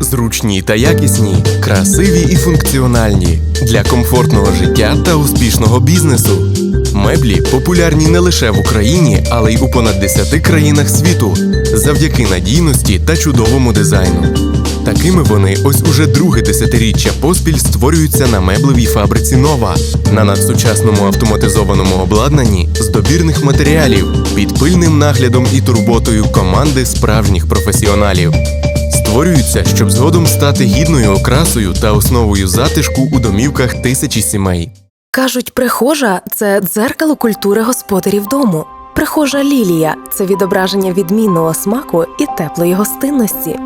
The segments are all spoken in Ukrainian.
Зручні та якісні, красиві і функціональні для комфортного життя та успішного бізнесу. Меблі популярні не лише в Україні, але й у понад 10 країнах світу завдяки надійності та чудовому дизайну. Такими вони ось уже друге десятиріччя поспіль створюються на меблевій фабриці Нова на надсучасному автоматизованому обладнанні з добірних матеріалів під пильним наглядом і турботою команди справжніх професіоналів. Створюються, щоб згодом стати гідною окрасою та основою затишку у домівках тисячі сімей. Кажуть, прихожа це дзеркало культури господарів дому. Прихожа лілія це відображення відмінного смаку і теплої гостинності.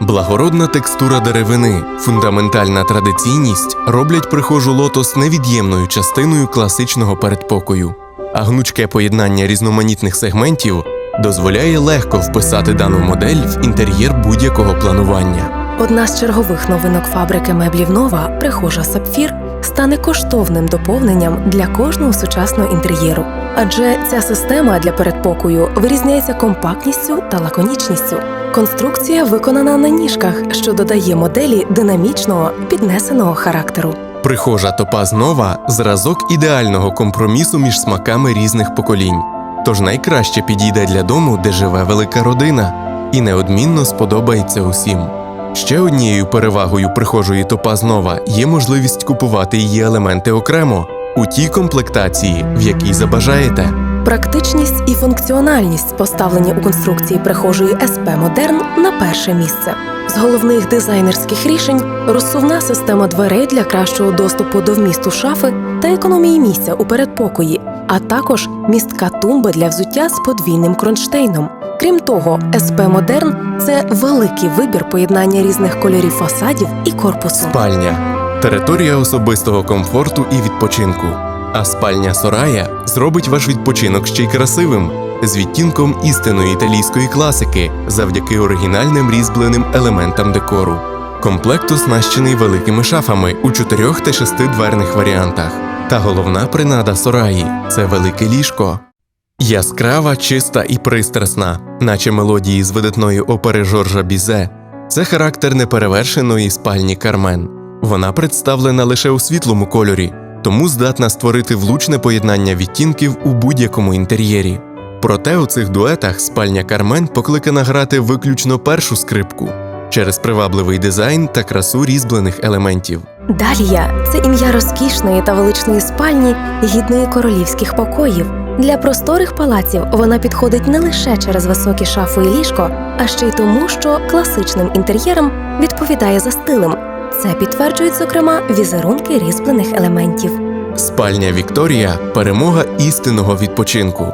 Благородна текстура деревини, фундаментальна традиційність роблять прихожу лотос невід'ємною частиною класичного передпокою, а гнучке поєднання різноманітних сегментів дозволяє легко вписати дану модель в інтер'єр будь-якого планування. Одна з чергових новинок фабрики меблів Нова, прихожа Сапфір, стане коштовним доповненням для кожного сучасного інтер'єру. Адже ця система для передпокою вирізняється компактністю та лаконічністю. Конструкція виконана на ніжках, що додає моделі динамічного піднесеного характеру. Прихожа Топаз Нова зразок ідеального компромісу між смаками різних поколінь. Тож найкраще підійде для дому, де живе велика родина, і неодмінно сподобається усім. Ще однією перевагою прихожої Топаз Нова є можливість купувати її елементи окремо у тій комплектації, в якій забажаєте. Практичність і функціональність поставлені у конструкції прихожої СП Модерн на перше місце. З головних дизайнерських рішень розсувна система дверей для кращого доступу до вмісту шафи та економії місця у передпокої, а також містка тумба для взуття з подвійним кронштейном. Крім того, СП Модерн це великий вибір поєднання різних кольорів фасадів і корпусу. Спальня територія особистого комфорту і відпочинку. А спальня Сорая зробить ваш відпочинок ще й красивим з відтінком істинної італійської класики завдяки оригінальним різьбленим елементам декору. Комплект оснащений великими шафами у чотирьох та шести дверних варіантах. Та головна принада Сораї це велике ліжко. Яскрава, чиста і пристрасна, наче мелодії з видатної опери Жоржа Бізе. Це характер неперевершеної спальні Кармен. Вона представлена лише у світлому кольорі, тому здатна створити влучне поєднання відтінків у будь-якому інтер'єрі. Проте у цих дуетах спальня Кармен покликана грати виключно першу скрипку через привабливий дизайн та красу різьблених елементів. Далія це ім'я розкішної та величної спальні, гідної королівських покоїв. Для просторих палаців вона підходить не лише через високі шафи і ліжко, а ще й тому, що класичним інтер'єром відповідає за стилем. Це підтверджують, зокрема, візерунки різьблених елементів. Спальня Вікторія перемога істинного відпочинку.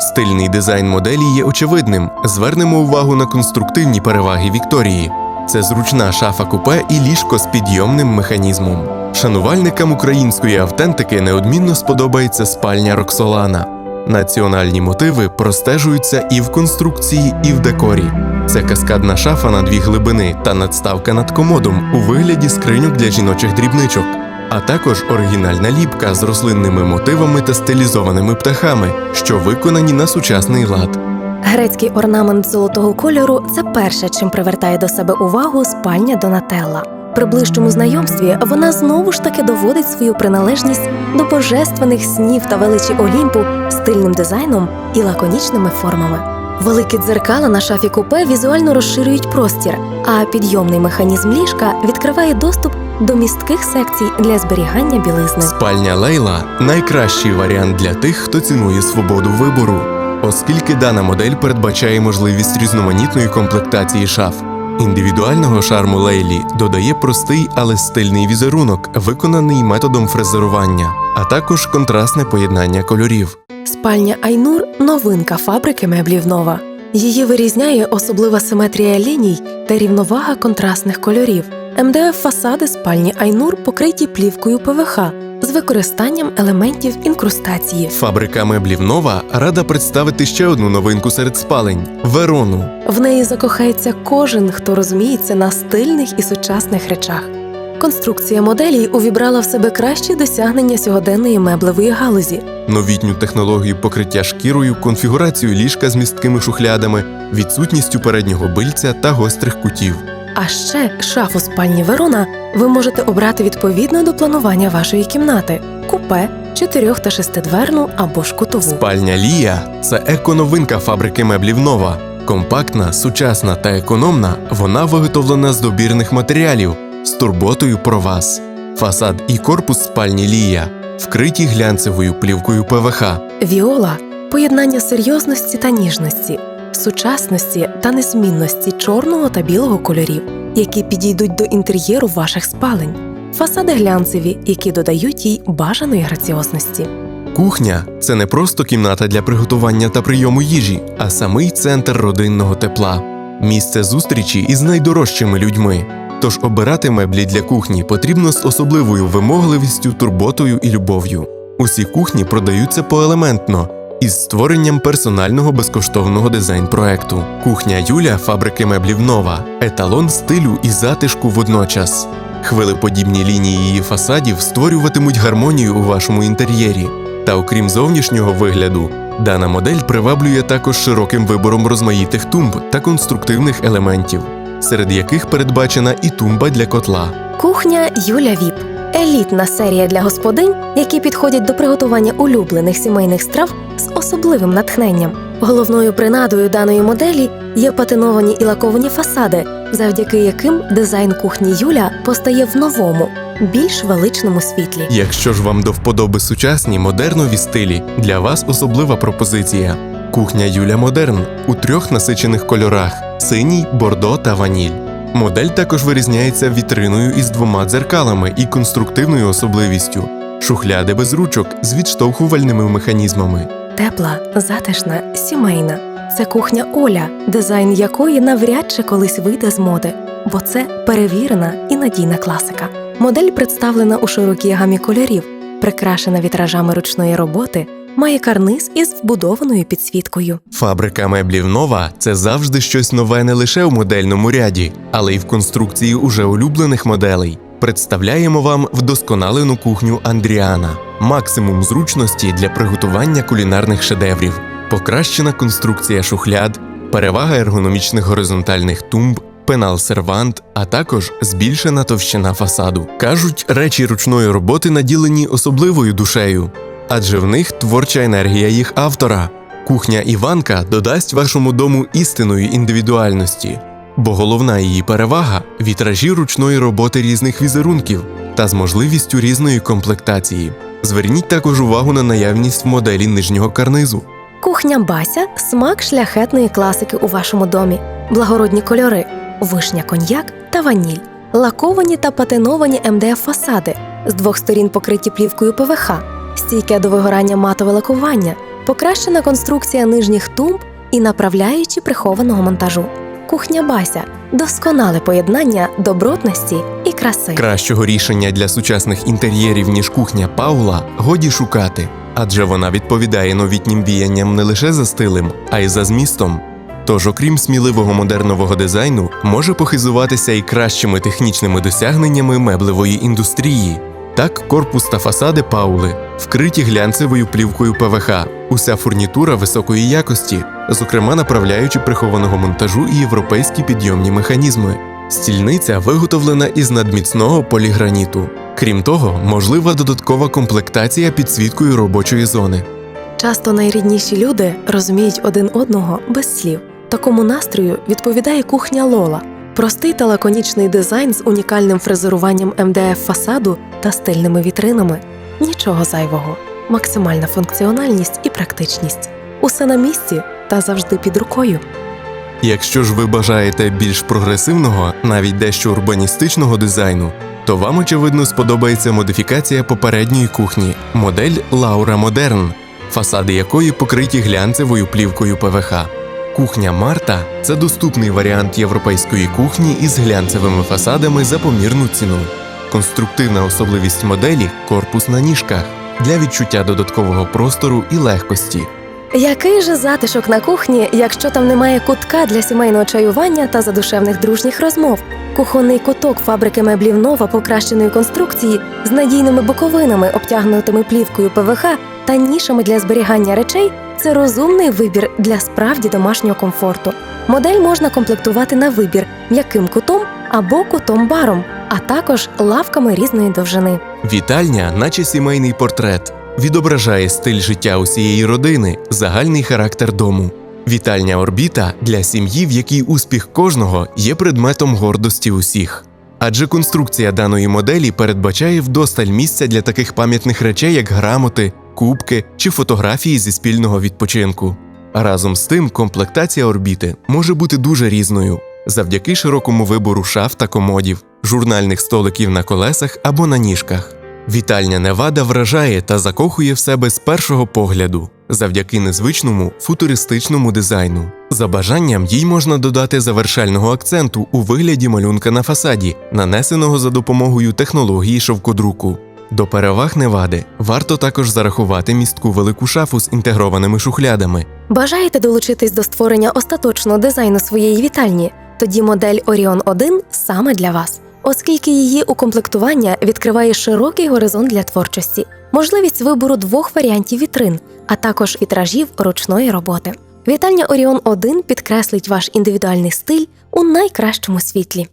Стильний дизайн моделі є очевидним. Звернемо увагу на конструктивні переваги Вікторії. Це зручна шафа купе і ліжко з підйомним механізмом. Шанувальникам української автентики неодмінно сподобається спальня Роксолана. Національні мотиви простежуються і в конструкції, і в декорі. Це каскадна шафа на дві глибини та надставка над комодом у вигляді скриньок для жіночих дрібничок, а також оригінальна ліпка з рослинними мотивами та стилізованими птахами, що виконані на сучасний лад. Грецький орнамент золотого кольору це перше, чим привертає до себе увагу спальня Донателла. При ближчому знайомстві вона знову ж таки доводить свою приналежність до божественних снів та величі Олімпу стильним дизайном і лаконічними формами. Великі дзеркала на шафі купе візуально розширюють простір, а підйомний механізм ліжка відкриває доступ до містких секцій для зберігання білизни. Спальня Лейла найкращий варіант для тих, хто цінує свободу вибору, оскільки дана модель передбачає можливість різноманітної комплектації шаф. Індивідуального шарму Лейлі додає простий, але стильний візерунок, виконаний методом фрезерування, а також контрастне поєднання кольорів. Спальня Айнур новинка фабрики меблів Нова. Її вирізняє особлива симетрія ліній та рівновага контрастних кольорів. МДФ фасади спальні Айнур покриті плівкою ПВХ з використанням елементів інкрустації. Фабрика меблів Нова рада представити ще одну новинку серед спалень Верону. В неї закохається кожен, хто розуміється на стильних і сучасних речах. Конструкція моделі увібрала в себе кращі досягнення сьогоденної меблевої галузі. Новітню технологію покриття шкірою, конфігурацію ліжка з місткими шухлядами, відсутністю переднього бильця та гострих кутів. А ще шафу спальні Верона ви можете обрати відповідно до планування вашої кімнати купе, чотирьох та шестидверну або ж кутову. Спальня Лія це еконовинка фабрики меблів Нова. Компактна, сучасна та економна, вона виготовлена з добірних матеріалів з турботою про вас. Фасад і корпус спальні Лія вкриті глянцевою плівкою ПВХ. Віола поєднання серйозності та ніжності, сучасності та незмінності чорного та білого кольорів, які підійдуть до інтер'єру ваших спалень, фасади глянцеві, які додають їй бажаної граціозності. Кухня це не просто кімната для приготування та прийому їжі, а самий центр родинного тепла, місце зустрічі із найдорожчими людьми. Тож обирати меблі для кухні потрібно з особливою вимогливістю, турботою і любов'ю. Усі кухні продаються поелементно із створенням персонального безкоштовного дизайн-проекту. Кухня Юля фабрики меблів Нова, еталон стилю і затишку водночас. Хвилеподібні лінії її фасадів створюватимуть гармонію у вашому інтер'єрі. Та окрім зовнішнього вигляду, дана модель приваблює також широким вибором розмаїтих тумб та конструктивних елементів, серед яких передбачена і тумба для котла. Кухня Юля Віп елітна серія для господинь, які підходять до приготування улюблених сімейних страв з особливим натхненням. Головною принадою даної моделі є патиновані і лаковані фасади, завдяки яким дизайн кухні Юля постає в новому, більш величному світлі. Якщо ж вам до вподоби сучасні модернові стилі, для вас особлива пропозиція. Кухня Юля Модерн у трьох насичених кольорах: синій, бордо та ваніль. Модель також вирізняється вітриною із двома дзеркалами і конструктивною особливістю шухляди без ручок з відштовхувальними механізмами. Тепла, затишна, сімейна. Це кухня Оля, дизайн якої навряд чи колись вийде з моди, бо це перевірена і надійна класика. Модель представлена у широкій гамі кольорів, прикрашена вітражами ручної роботи, має карниз із вбудованою підсвіткою. Фабрика меблів нова це завжди щось нове не лише в модельному ряді, але й в конструкції уже улюблених моделей. Представляємо вам вдосконалену кухню Андріана, максимум зручності для приготування кулінарних шедеврів, покращена конструкція шухляд, перевага ергономічних горизонтальних тумб, пенал-сервант, а також збільшена товщина фасаду. Кажуть, речі ручної роботи наділені особливою душею, адже в них творча енергія їх автора. Кухня Іванка додасть вашому дому істинної індивідуальності, бо головна її перевага вітражі ручної роботи різних візерунків та з можливістю різної комплектації. Зверніть також увагу на наявність в моделі нижнього карнизу. Кухня Бася смак шляхетної класики у вашому домі, благородні кольори, вишня коньяк та ваніль, лаковані та патиновані МДФ фасади, з двох сторін покриті плівкою ПВХ, стійке до вигорання матове лакування, покращена конструкція нижніх тумб і направляючи прихованого монтажу. Кухня Бася досконале поєднання добротності і краси. Кращого рішення для сучасних інтер'єрів, ніж кухня Паула, годі шукати, адже вона відповідає новітнім віянням не лише за стилем, а й за змістом. Тож, окрім сміливого модернового дизайну, може похизуватися і кращими технічними досягненнями меблевої індустрії. Так, корпус та фасади Паули вкриті глянцевою плівкою ПВХ, уся фурнітура високої якості, зокрема направляючи прихованого монтажу і європейські підйомні механізми. Стільниця виготовлена із надміцного поліграніту. Крім того, можлива додаткова комплектація підсвіткою робочої зони. Часто найрідніші люди розуміють один одного без слів. Такому настрою відповідає кухня Лола, простий та лаконічний дизайн з унікальним фрезеруванням МДФ фасаду та стильними вітринами. Нічого зайвого, максимальна функціональність і практичність. Усе на місці та завжди під рукою. Якщо ж ви бажаєте більш прогресивного, навіть дещо урбаністичного дизайну, то вам очевидно сподобається модифікація попередньої кухні модель Laura Modern, фасади якої покриті глянцевою плівкою ПВХ. Кухня Марта це доступний варіант європейської кухні із глянцевими фасадами за помірну ціну. Конструктивна особливість моделі корпус на ніжках для відчуття додаткового простору і легкості. Який же затишок на кухні, якщо там немає кутка для сімейного чаювання та задушевних дружніх розмов? Кухонний куток фабрики меблів нова покращеної конструкції з надійними боковинами, обтягнутими плівкою ПВХ та нішами для зберігання речей Це розумний вибір для справді домашнього комфорту. Модель можна комплектувати на вибір м'яким кутом або кутом баром, а також лавками різної довжини. Вітальня, наче сімейний портрет, відображає стиль життя усієї родини, загальний характер дому. Вітальня орбіта для сім'ї, в якій успіх кожного є предметом гордості усіх. Адже конструкція даної моделі передбачає вдосталь місця для таких пам'ятних речей, як грамоти, кубки чи фотографії зі спільного відпочинку. Разом з тим, комплектація орбіти може бути дуже різною завдяки широкому вибору шаф та комодів, журнальних столиків на колесах або на ніжках. Вітальня Невада вражає та закохує в себе з першого погляду завдяки незвичному футуристичному дизайну. За бажанням їй можна додати завершального акценту у вигляді малюнка на фасаді, нанесеного за допомогою технології шовкодруку. До переваг Невади варто також зарахувати містку велику шафу з інтегрованими шухлядами, Бажаєте долучитись до створення остаточного дизайну своєї вітальні? Тоді модель Orion 1 саме для вас, оскільки її укомплектування відкриває широкий горизонт для творчості, можливість вибору двох варіантів вітрин, а також вітражів ручної роботи. Вітальня Orion 1 підкреслить ваш індивідуальний стиль у найкращому світлі.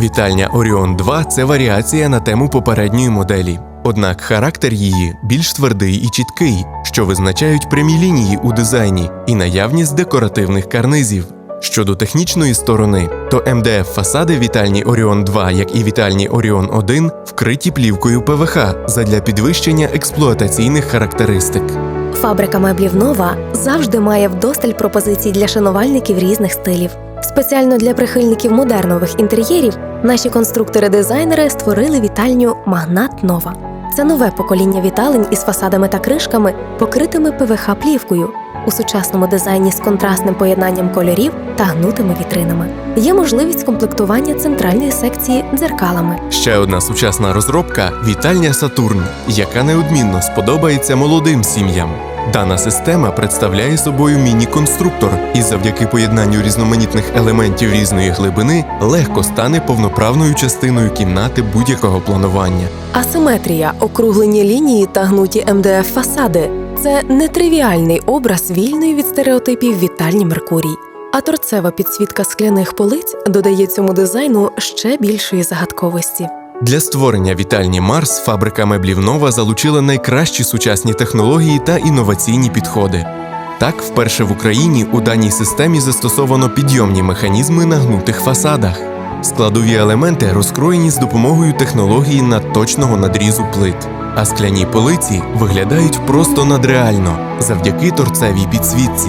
Вітальня Orion 2 це варіація на тему попередньої моделі. Однак характер її більш твердий і чіткий, що визначають прямі лінії у дизайні і наявність декоративних карнизів. Щодо технічної сторони, то МДФ фасади вітальні Orion 2, як і вітальні Orion 1, вкриті плівкою ПВХ задля підвищення експлуатаційних характеристик. Фабрика меблів Нова завжди має вдосталь пропозицій для шанувальників різних стилів. Спеціально для прихильників модернових інтер'єрів наші конструктори-дизайнери створили вітальню Магнат Нова. Це нове покоління віталень із фасадами та кришками, покритими ПВХ плівкою у сучасному дизайні з контрастним поєднанням кольорів та гнутими вітринами. Є можливість комплектування центральної секції дзеркалами. Ще одна сучасна розробка вітальня Сатурн, яка неодмінно сподобається молодим сім'ям. Дана система представляє собою міні-конструктор і завдяки поєднанню різноманітних елементів різної глибини легко стане повноправною частиною кімнати будь-якого планування. Асиметрія, округлені лінії та гнуті МДФ фасади це нетривіальний образ вільної від стереотипів вітальні Меркурій. А торцева підсвітка скляних полиць додає цьому дизайну ще більшої загадковості. Для створення вітальні Марс фабрика меблів Нова залучила найкращі сучасні технології та інноваційні підходи. Так, вперше в Україні у даній системі застосовано підйомні механізми на гнутих фасадах. Складові елементи розкроєні з допомогою технології надточного надрізу плит, а скляні полиці виглядають просто надреально завдяки торцевій підсвітці.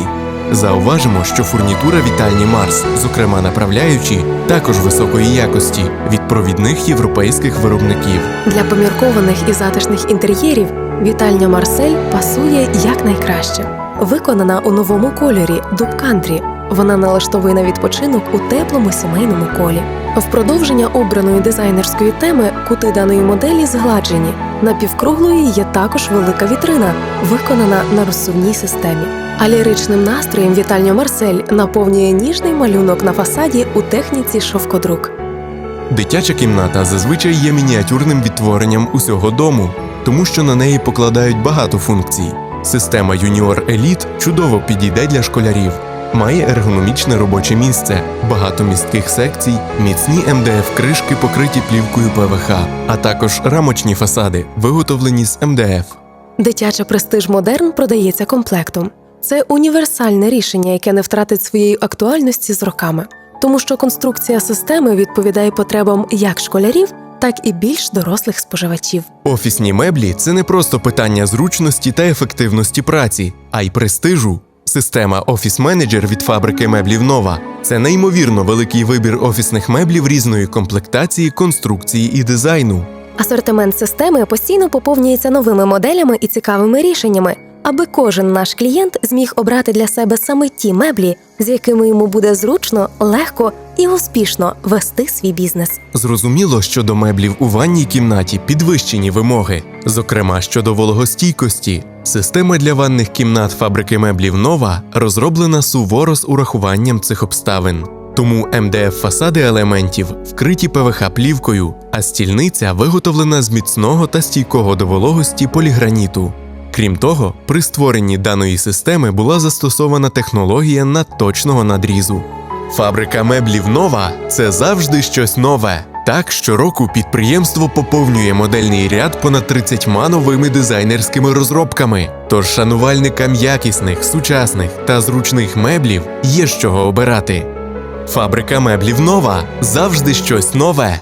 Зауважимо, що фурнітура вітальні Марс, зокрема направляючі, також високої якості від провідних європейських виробників. Для поміркованих і затишних інтер'єрів вітальня Марсель пасує якнайкраще. Виконана у новому кольорі Дуб Кантрі. Вона налаштовує на відпочинок у теплому сімейному колі. В продовження обраної дизайнерської теми кути даної моделі згладжені. Напівкруглою є також велика вітрина, виконана на розсувній системі. А ліричним настроєм вітальня Марсель наповнює ніжний малюнок на фасаді у техніці шовкодрук. Дитяча кімната зазвичай є мініатюрним відтворенням усього дому, тому що на неї покладають багато функцій. Система Junior Elite чудово підійде для школярів. Має ергономічне робоче місце, багато містких секцій, міцні МДФ кришки покриті плівкою ПВХ, а також рамочні фасади, виготовлені з МДФ. Дитяча престиж модерн продається комплектом. Це універсальне рішення, яке не втратить своєї актуальності з роками, тому що конструкція системи відповідає потребам як школярів, так і більш дорослих споживачів. Офісні меблі це не просто питання зручності та ефективності праці, а й престижу. Система Office Manager від фабрики меблів Нова це неймовірно великий вибір офісних меблів різної комплектації, конструкції і дизайну. Асортимент системи постійно поповнюється новими моделями і цікавими рішеннями, аби кожен наш клієнт зміг обрати для себе саме ті меблі, з якими йому буде зручно, легко і успішно вести свій бізнес. Зрозуміло, що до меблів у ванній кімнаті підвищені вимоги, зокрема щодо вологостійкості. Система для ванних кімнат фабрики меблів Нова розроблена суворо з урахуванням цих обставин. Тому МДФ фасади елементів вкриті ПВХ плівкою, а стільниця виготовлена з міцного та стійкого до вологості поліграніту. Крім того, при створенні даної системи була застосована технологія надточного надрізу. Фабрика меблів нова це завжди щось нове. Так, щороку підприємство поповнює модельний ряд понад 30 новими дизайнерськими розробками. Тож шанувальникам якісних, сучасних та зручних меблів є з чого обирати. Фабрика меблів нова завжди щось нове.